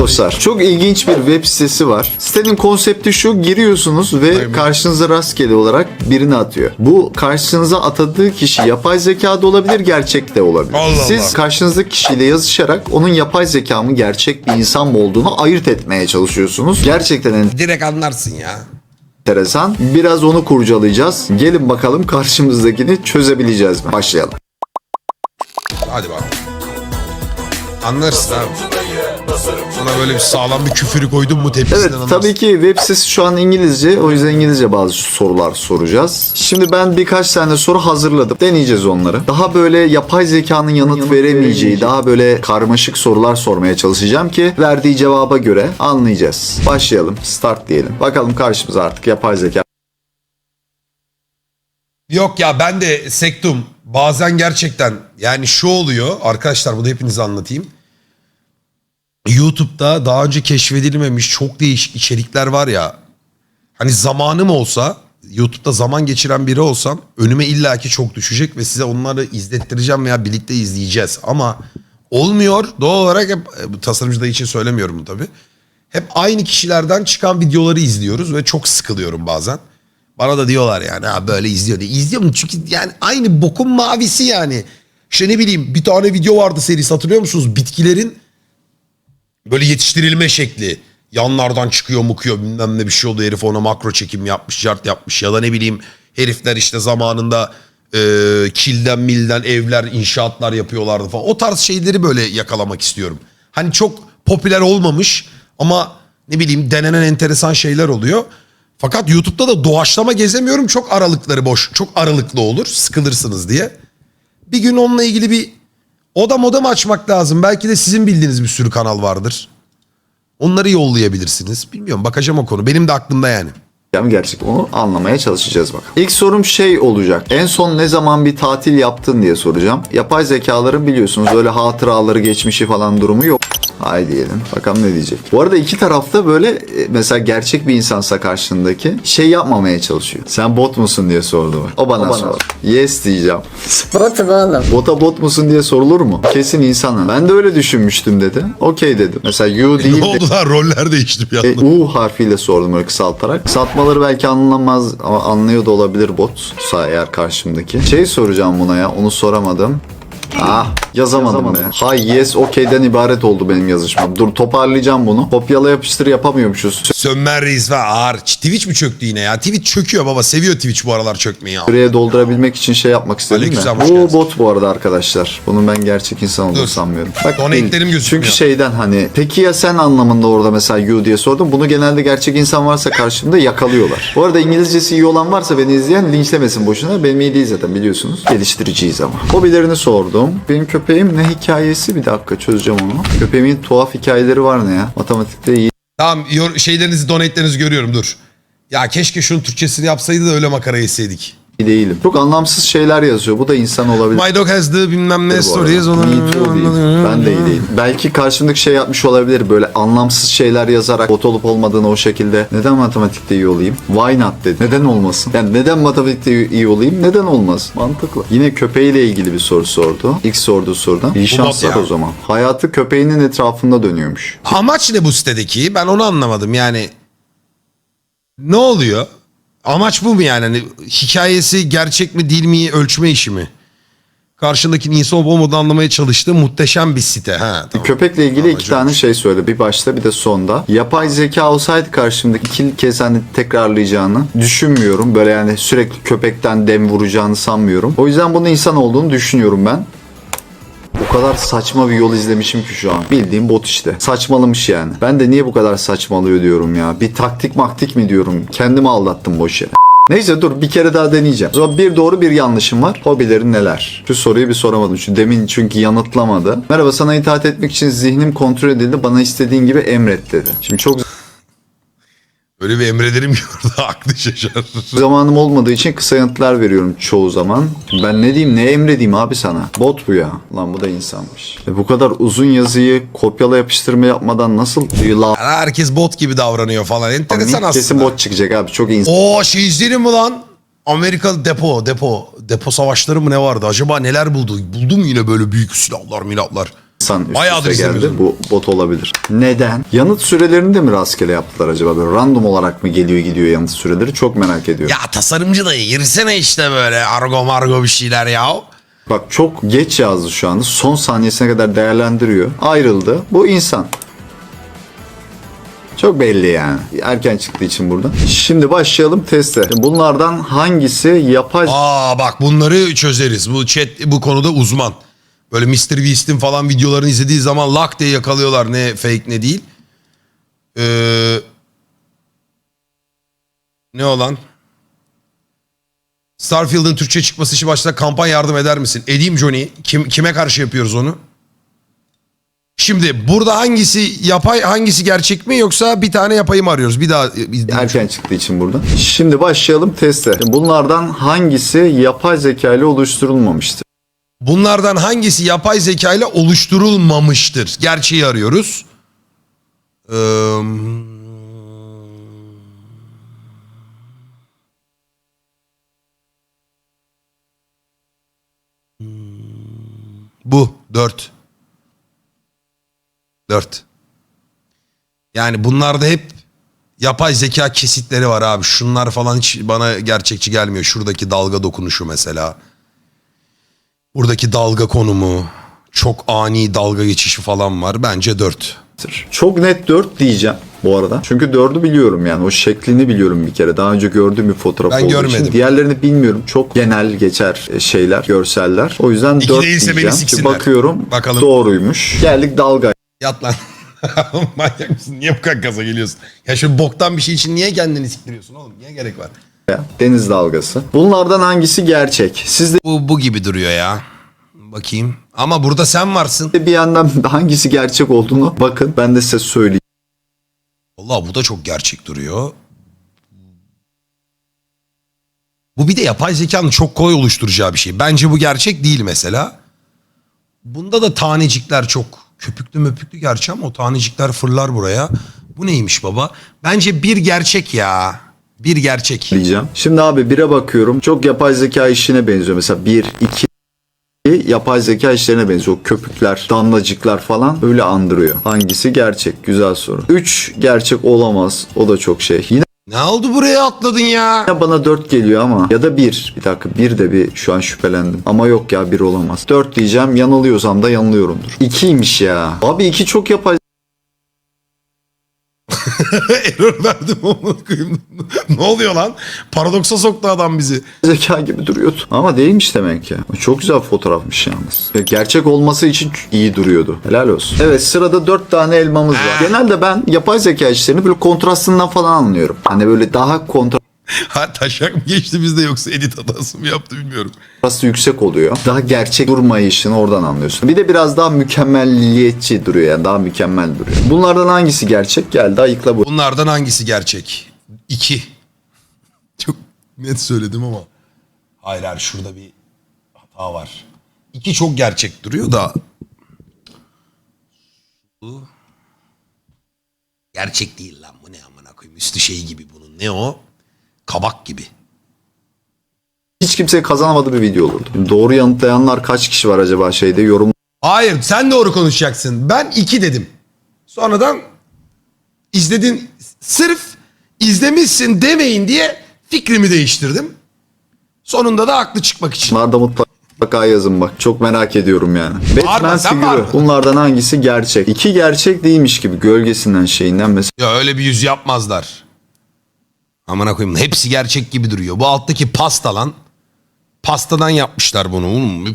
Dostlar çok ilginç bir web sitesi var. Sitenin konsepti şu giriyorsunuz ve karşınıza rastgele olarak birini atıyor. Bu karşınıza atadığı kişi yapay zeka da olabilir gerçek de olabilir. Allah Siz Allah. karşınızdaki kişiyle yazışarak onun yapay zeka mı gerçek bir insan mı olduğunu ayırt etmeye çalışıyorsunuz. Gerçekten Direkt anlarsın ya. enteresan. Biraz onu kurcalayacağız. Gelin bakalım karşımızdakini çözebileceğiz mi? Başlayalım. Hadi bakalım. Anlarsın abi. Sana böyle bir sağlam bir küfürü koydum mu tepkisinden Evet anlarsın. tabii ki web sitesi şu an İngilizce. O yüzden İngilizce bazı sorular soracağız. Şimdi ben birkaç tane soru hazırladım. Deneyeceğiz onları. Daha böyle yapay zekanın yanıt, veremeyeceği, daha böyle karmaşık sorular sormaya çalışacağım ki verdiği cevaba göre anlayacağız. Başlayalım. Start diyelim. Bakalım karşımıza artık yapay zeka Yok ya ben de sektum. Bazen gerçekten yani şu oluyor. Arkadaşlar bunu hepinize anlatayım. YouTube'da daha önce keşfedilmemiş çok değişik içerikler var ya. Hani zamanım olsa YouTube'da zaman geçiren biri olsam önüme illaki çok düşecek ve size onları izlettireceğim veya birlikte izleyeceğiz. Ama olmuyor. Doğal olarak hep e, tasarımcı için söylemiyorum bunu tabii. Hep aynı kişilerden çıkan videoları izliyoruz ve çok sıkılıyorum bazen. Bana da diyorlar yani ha böyle izliyor diye. İzliyorum çünkü yani aynı bokun mavisi yani. İşte ne bileyim bir tane video vardı serisi hatırlıyor musunuz? Bitkilerin böyle yetiştirilme şekli. Yanlardan çıkıyor mukuyor bilmem ne bir şey oldu herif ona makro çekim yapmış jart yapmış ya da ne bileyim herifler işte zamanında e, kilden milden evler inşaatlar yapıyorlardı falan. O tarz şeyleri böyle yakalamak istiyorum. Hani çok popüler olmamış ama ne bileyim denenen enteresan şeyler oluyor. Fakat YouTube'da da doğaçlama gezemiyorum çok aralıkları boş çok aralıklı olur sıkılırsınız diye. Bir gün onunla ilgili bir oda moda mı açmak lazım? Belki de sizin bildiğiniz bir sürü kanal vardır. Onları yollayabilirsiniz. Bilmiyorum bakacağım o konu. Benim de aklımda yani. mi gerçek onu anlamaya çalışacağız bakalım. İlk sorum şey olacak. En son ne zaman bir tatil yaptın diye soracağım. Yapay zekaların biliyorsunuz öyle hatıraları geçmişi falan durumu yok. Hay diyelim. Bakalım ne diyecek. Bu arada iki tarafta böyle e, mesela gerçek bir insansa karşındaki şey yapmamaya çalışıyor. Sen bot musun diye sordu. O bana, sordu. Yes diyeceğim. Botum oğlum. Bota bot musun diye sorulur mu? Kesin insanın. Ben de öyle düşünmüştüm dedi. Okey dedim. Mesela you değil Ne de oldu lan roller değişti bir e, anda. U harfiyle sordum öyle kısaltarak. Kısaltmaları belki anlamaz ama anlıyor da olabilir bot. Eğer karşımdaki. Şey soracağım buna ya onu soramadım. Ah yazamadım, be. Hay yes okey'den ibaret oldu benim yazışmam. Dur toparlayacağım bunu. Kopyala yapıştır yapamıyormuşuz. Sönmen Reis ve ağır. Twitch mi çöktü yine ya? Twitch çöküyor baba. Seviyor Twitch bu aralar çökmeyi ya. Süreye doldurabilmek için şey yapmak istedim. Aleykümselam, hoş Bu geldiniz. bot bu arada arkadaşlar. Bunun ben gerçek insan olduğunu Dur. sanmıyorum. Bak, Donate'lerim gözükmüyor. Çünkü şeyden hani peki ya sen anlamında orada mesela you diye sordum. Bunu genelde gerçek insan varsa karşımda yakalıyorlar. Bu arada İngilizcesi iyi olan varsa beni izleyen linçlemesin boşuna. Benim iyi değil zaten biliyorsunuz. Geliştiriciyiz ama. Hobilerini sordum. Benim köpeğim ne hikayesi? Bir dakika çözeceğim onu. Köpeğimin tuhaf hikayeleri var ne ya? Matematikte iyi Tamam şeylerinizi donate'lerinizi görüyorum dur. Ya keşke şunun Türkçesini yapsaydı da öyle makara yeseydik. Değilim. Çok anlamsız şeyler yazıyor. Bu da insan olabilir. My dog has the bilmem ne stories. Onu... Me too değil. Ben de iyi değilim. Belki karşımdaki şey yapmış olabilir. Böyle anlamsız şeyler yazarak bot olup olmadığını o şekilde. Neden matematikte iyi olayım? Why not dedi. Neden olmasın? Yani neden matematikte iyi olayım? Neden olmaz? Mantıklı. Yine köpeğiyle ilgili bir soru sordu. İlk sorduğu sorudan. İyi şanslar o zaman. Hayatı köpeğinin etrafında dönüyormuş. Amaç ne bu sitedeki? Ben onu anlamadım yani. Ne oluyor? Amaç bu mu yani? Hani hikayesi gerçek mi değil mi ölçme işi mi? Karşındakinin insan olup olmadığını anlamaya çalıştığı muhteşem bir site. Ha, tamam. Köpekle ilgili iki Amacı tane şey söyle. Bir başta bir de sonda. Yapay zeka olsaydı karşımdaki iki kez hani tekrarlayacağını düşünmüyorum. Böyle yani sürekli köpekten dem vuracağını sanmıyorum. O yüzden bunun insan olduğunu düşünüyorum ben. O kadar saçma bir yol izlemişim ki şu an. Bildiğim bot işte. Saçmalamış yani. Ben de niye bu kadar saçmalıyor diyorum ya. Bir taktik maktik mi diyorum. Kendimi aldattım boş yere. Neyse dur bir kere daha deneyeceğim. O zaman bir doğru bir yanlışım var. Hobilerin neler? Şu soruyu bir soramadım. Şu demin çünkü yanıtlamadı. Merhaba sana itaat etmek için zihnim kontrol edildi. Bana istediğin gibi emret dedi. Şimdi çok Öyle bir emrederim ki orada aklı şaşar. zamanım olmadığı için kısa yanıtlar veriyorum çoğu zaman. Ben ne diyeyim ne emredeyim abi sana? Bot bu ya. Lan bu da insanmış. E bu kadar uzun yazıyı kopyala yapıştırma yapmadan nasıl la Yani herkes bot gibi davranıyor falan. Enteresan aslında. Kesin bot çıkacak abi. Çok insan. Oo şey izleyelim mi lan? Amerikalı depo, depo, depo savaşları mı ne vardı? Acaba neler buldu? Buldu mu yine böyle büyük silahlar, milahlar? İnsan üst Bayağıdır üste geldi. Bu bot olabilir. Neden? Yanıt sürelerini de mi rastgele yaptılar acaba? Böyle random olarak mı geliyor gidiyor yanıt süreleri? Çok merak ediyorum. Ya tasarımcı da girsene işte böyle argo margo bir şeyler ya. Bak çok geç yazdı şu anda. Son saniyesine kadar değerlendiriyor. Ayrıldı. Bu insan. Çok belli yani. Erken çıktığı için burada. Şimdi başlayalım teste. Bunlardan hangisi yapay Aa bak bunları çözeriz. Bu chat bu konuda uzman. Böyle Mr. Beast'in falan videolarını izlediği zaman lak diye yakalıyorlar ne fake ne değil. Ee, ne olan? Starfield'ın Türkçe çıkması için başta kampanya yardım eder misin? Edeyim Johnny. Kim, kime karşı yapıyoruz onu? Şimdi burada hangisi yapay hangisi gerçek mi yoksa bir tane yapayı mı arıyoruz? Bir daha erken çıktığı için burada. Şimdi başlayalım teste. Bunlardan hangisi yapay zeka ile oluşturulmamıştır? Bunlardan hangisi yapay zeka ile oluşturulmamıştır? Gerçeği arıyoruz. Bu. Dört. Dört. Yani bunlarda hep yapay zeka kesitleri var abi. Şunlar falan hiç bana gerçekçi gelmiyor. Şuradaki dalga dokunuşu mesela. Buradaki dalga konumu, çok ani dalga geçişi falan var. Bence 4. Çok net 4 diyeceğim bu arada. Çünkü 4'ü biliyorum yani. O şeklini biliyorum bir kere. Daha önce gördüğüm bir fotoğraf Ben olduğu için. görmedim. Diğerlerini bilmiyorum. Çok genel geçer şeyler, görseller. O yüzden İki 4 değilse beni diyeceğim. siksinler. Ki bakıyorum Bakalım. doğruymuş. Geldik dalga. Yat lan. Manyak mısın? Niye bu kadar gaza geliyorsun? Ya şu boktan bir şey için niye kendini siktiriyorsun oğlum? Niye gerek var? Deniz dalgası. Bunlardan hangisi gerçek? Siz de Bu, bu gibi duruyor ya. Bakayım. Ama burada sen varsın. bir yandan hangisi gerçek olduğunu bakın. Ben de size söyleyeyim. Allah bu da çok gerçek duruyor. Bu bir de yapay zekanın çok kolay oluşturacağı bir şey. Bence bu gerçek değil mesela. Bunda da tanecikler çok köpüklü möpüklü gerçi ama o tanecikler fırlar buraya. Bu neymiş baba? Bence bir gerçek ya. Bir gerçek. diyeceğim. Şimdi abi bire bakıyorum. Çok yapay zeka işine benziyor. Mesela 1, 2 yapay zeka işlerine benziyor. O köpükler, damlacıklar falan öyle andırıyor. Hangisi gerçek? Güzel soru. 3 gerçek olamaz. O da çok şey. Yine Ne oldu buraya atladın ya? bana 4 geliyor ama ya da 1. Bir dakika 1 de bir şu an şüphelendim. Ama yok ya 1 olamaz. 4 diyeceğim. Yanılıyorsam da yanılıyorumdur. 2'ymiş ya. Abi 2 çok yapay Error verdim onu koyayım. ne oluyor lan? Paradoksa soktu adam bizi. zeka gibi duruyordu. Ama değilmiş demek ki. Çok güzel fotoğrafmış yalnız. Gerçek olması için iyi duruyordu. Helal olsun. Evet sırada dört tane elmamız var. Genelde ben yapay zeka işlerini böyle kontrastından falan anlıyorum. Hani böyle daha kontrastı Ha taşak mı geçti bizde yoksa edit hatası mı yaptı bilmiyorum. yüksek oluyor. Daha gerçek durmayışını oradan anlıyorsun. Bir de biraz daha mükemmelliyetçi duruyor yani. Daha mükemmel duruyor. Bunlardan hangisi gerçek? Geldi ayıkla bu. Bunlardan hangisi gerçek? İki. Çok net söyledim ama. Hayır hayır şurada bir hata var. İki çok gerçek duruyor da. Bu gerçek değil lan bu ne amına koyayım. Üstü şey gibi bunun. Ne o? Kabak gibi. Hiç kimse kazanamadığı bir video olurdu. Doğru yanıtlayanlar kaç kişi var acaba şeyde yorum Hayır sen doğru konuşacaksın. Ben iki dedim. Sonradan izledin. Sırf izlemişsin demeyin diye fikrimi değiştirdim. Sonunda da haklı çıkmak için. Bunlarda mutlaka yazın bak. Çok merak ediyorum yani. Batman var figürü. mı? Bunlardan hangisi gerçek? İki gerçek değilmiş gibi. Gölgesinden şeyinden mesela. Ya öyle bir yüz yapmazlar. Amına koyayım hepsi gerçek gibi duruyor. Bu alttaki pasta lan. Pastadan yapmışlar bunu. Oğlum.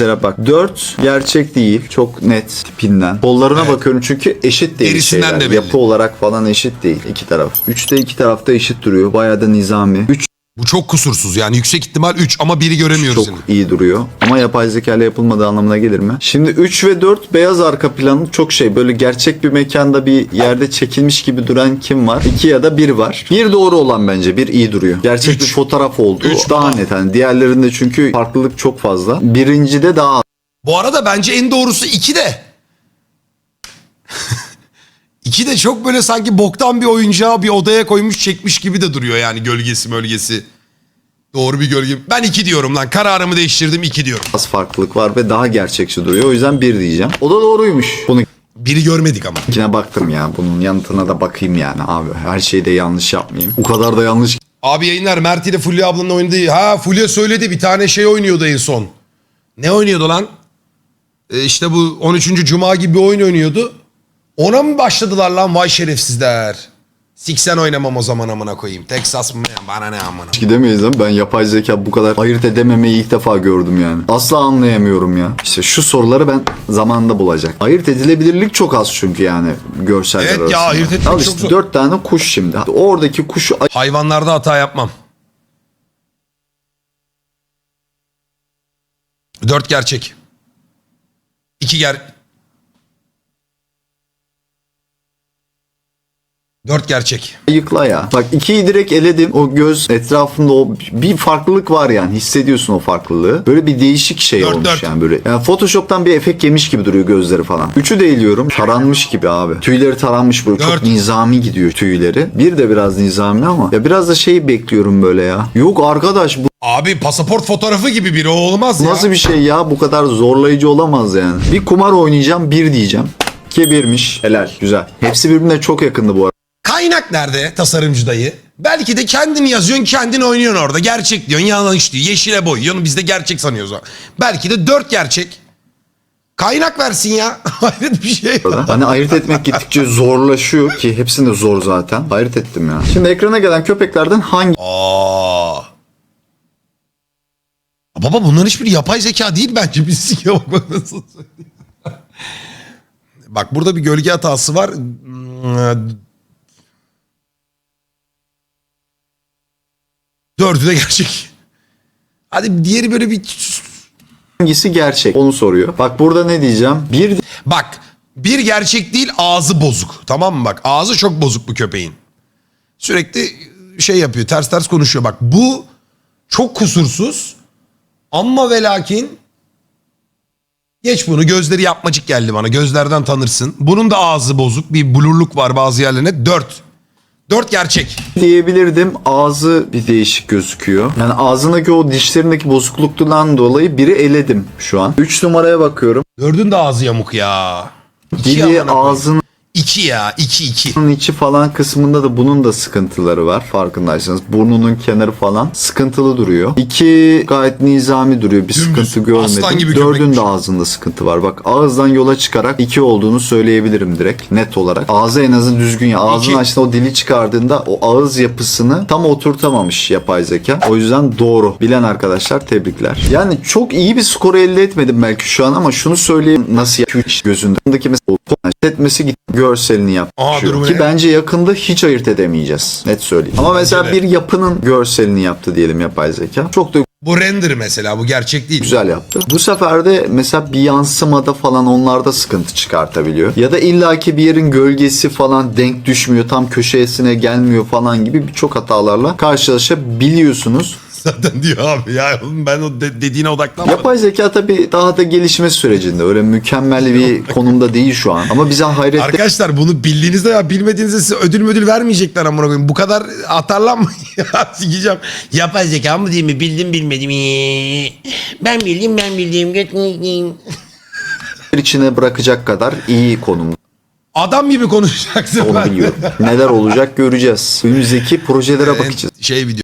Mesela bak 4 gerçek değil. Çok net tipinden. Kollarına Evet. bakıyorum çünkü eşit değil Derisinden şeyler. de belli. Yapı olarak falan eşit değil iki taraf. 3'te iki tarafta eşit duruyor. Bayağı da nizami. 3 Bu çok kusursuz yani yüksek ihtimal 3 ama biri göremiyoruz çok yine. iyi duruyor. Ama yapay zeka ile yapılmadığı anlamına gelir mi? Şimdi 3 ve 4 beyaz arka planı çok şey. Böyle gerçek bir mekanda bir yerde çekilmiş gibi duran kim var? 2 ya da 1 var. Bir doğru olan bence. Bir iyi duruyor. Gerçek Üç. bir fotoğraf oldu. Üç daha net. Hani diğerlerinde çünkü farklılık çok fazla. Birincide daha. Bu arada bence en doğrusu 2 de. 2 de çok böyle sanki boktan bir oyuncağı bir odaya koymuş çekmiş gibi de duruyor yani gölgesi mölgesi. Doğru bir gölge. Ben 2 diyorum lan. Kararımı değiştirdim 2 diyorum. az farklılık var ve daha gerçekçi duruyor. O yüzden bir diyeceğim. O da doğruymuş. Bunu Biri görmedik ama. İkine baktım ya. Bunun yanıtına da bakayım yani abi. Her şeyi de yanlış yapmayayım. O kadar da yanlış Abi yayınlar Mert ile Fulya ablanın oynadığı. Ha Fulya söyledi bir tane şey oynuyordu en son. Ne oynuyordu lan? E işte bu 13. Cuma gibi bir oyun oynuyordu. Ona mı başladılar lan vay şerefsizler? Siksen oynamam o zaman amına koyayım. Texas mı bana ne amına. gidemeyiz ama ben yapay zeka bu kadar ayırt edememeyi ilk defa gördüm yani. Asla anlayamıyorum ya. İşte şu soruları ben zamanında bulacak. Ayırt edilebilirlik çok az çünkü yani görseller Evet ya, arasında. ayırt etmek Al çok işte zor. dört tane kuş şimdi. Oradaki kuşu Hayvanlarda hata yapmam. Dört gerçek. İki ger... Dört gerçek. ayıkla ya. Bak ikiyi direkt eledim. O göz etrafında o bir farklılık var yani. Hissediyorsun o farklılığı. Böyle bir değişik şey Dört, olmuş dört. yani böyle. Yani Photoshop'tan bir efekt yemiş gibi duruyor gözleri falan. Üçü de eliyorum. Taranmış gibi abi. Tüyleri taranmış böyle. Dört. Çok nizami gidiyor tüyleri. Bir de biraz nizami ama. Ya biraz da şey bekliyorum böyle ya. Yok arkadaş bu Abi pasaport fotoğrafı gibi biri o olmaz ya. nasıl bir şey ya? Bu kadar zorlayıcı olamaz yani. Bir kumar oynayacağım bir diyeceğim. Ki birmiş. Helal. Güzel. Hepsi birbirine çok yakındı bu arada. Kaynak nerede tasarımcı dayı? Belki de kendin yazıyorsun kendin oynuyorsun orada. Gerçek diyorsun yanlış diyor. Yeşile boyuyorsun biz de gerçek sanıyoruz. o. Belki de dört gerçek. Kaynak versin ya. Hayret bir şey. Hani ayırt etmek gittikçe zorlaşıyor ki hepsinde zor zaten. Ayırt ettim ya. Şimdi ekrana gelen köpeklerden hangi Aa. Baba bunların hiçbiri yapay zeka değil bence. Biz ya bak bak nasıl söyleyeyim. Bak burada bir gölge hatası var. Dördü de gerçek. Hadi diğeri böyle bir... hangisi gerçek onu soruyor. Bak burada ne diyeceğim? Bir Bak bir gerçek değil ağzı bozuk. Tamam mı bak ağzı çok bozuk bu köpeğin. Sürekli şey yapıyor ters ters konuşuyor. Bak bu çok kusursuz ama ve lakin geç bunu gözleri yapmacık geldi bana gözlerden tanırsın. Bunun da ağzı bozuk bir blurluk var bazı yerlerine dört. Dört gerçek. Diyebilirdim ağzı bir değişik gözüküyor. Yani ağzındaki o dişlerindeki bozukluktan dolayı biri eledim şu an. Üç numaraya bakıyorum. Dördün de ağzı yamuk ya. İki Dili ağzını 2 ya 2 2. Bunun içi falan kısmında da bunun da sıkıntıları var farkındaysanız. Burnunun kenarı falan sıkıntılı duruyor. 2 gayet nizami duruyor. Bir Dümdüz. sıkıntı görmedim. gibi de ağzında sıkıntı var. Bak ağızdan yola çıkarak 2 olduğunu söyleyebilirim direkt net olarak. Ağzı en azından düzgün ya. Ağzını İki. açtığında o dili çıkardığında o ağız yapısını tam oturtamamış yapay zeka. O yüzden doğru. Bilen arkadaşlar tebrikler. Yani çok iyi bir skoru elde etmedim belki şu an ama şunu söyleyeyim nasıl ya? Gözünde. Bundaki mesela etmesi görselini yap. Aa, durumu Ki bence yakında hiç ayırt edemeyeceğiz. Net söyleyeyim. Ama mesela bir yapının görselini yaptı diyelim yapay zeka. Çok da Bu render mesela bu gerçek değil. güzel yaptı. Bu sefer de mesela bir yansımada falan onlarda sıkıntı çıkartabiliyor. Ya da illaki bir yerin gölgesi falan denk düşmüyor. Tam köşesine gelmiyor falan gibi birçok hatalarla karşılaşabiliyorsunuz. Zaten diyor abi ya oğlum ben o de- dediğine odaklanmadım. Yapay zeka tabii daha da gelişme sürecinde. Öyle mükemmel bir konumda değil şu an. Ama bize hayret Arkadaşlar bunu bildiğinizde ya bilmediğinizde size ödül müdül vermeyecekler amına koyayım. Bu kadar atarlanmayın ya sikeceğim. Yapay zeka mı değil mi? Bildim bilmedim. Ben bildim ben bildim. Götüreyim. içine bırakacak kadar iyi konumda. Adam gibi konuşacaksın. Onu biliyorum. Neler olacak göreceğiz. Önümüzdeki projelere bakacağız. Şey video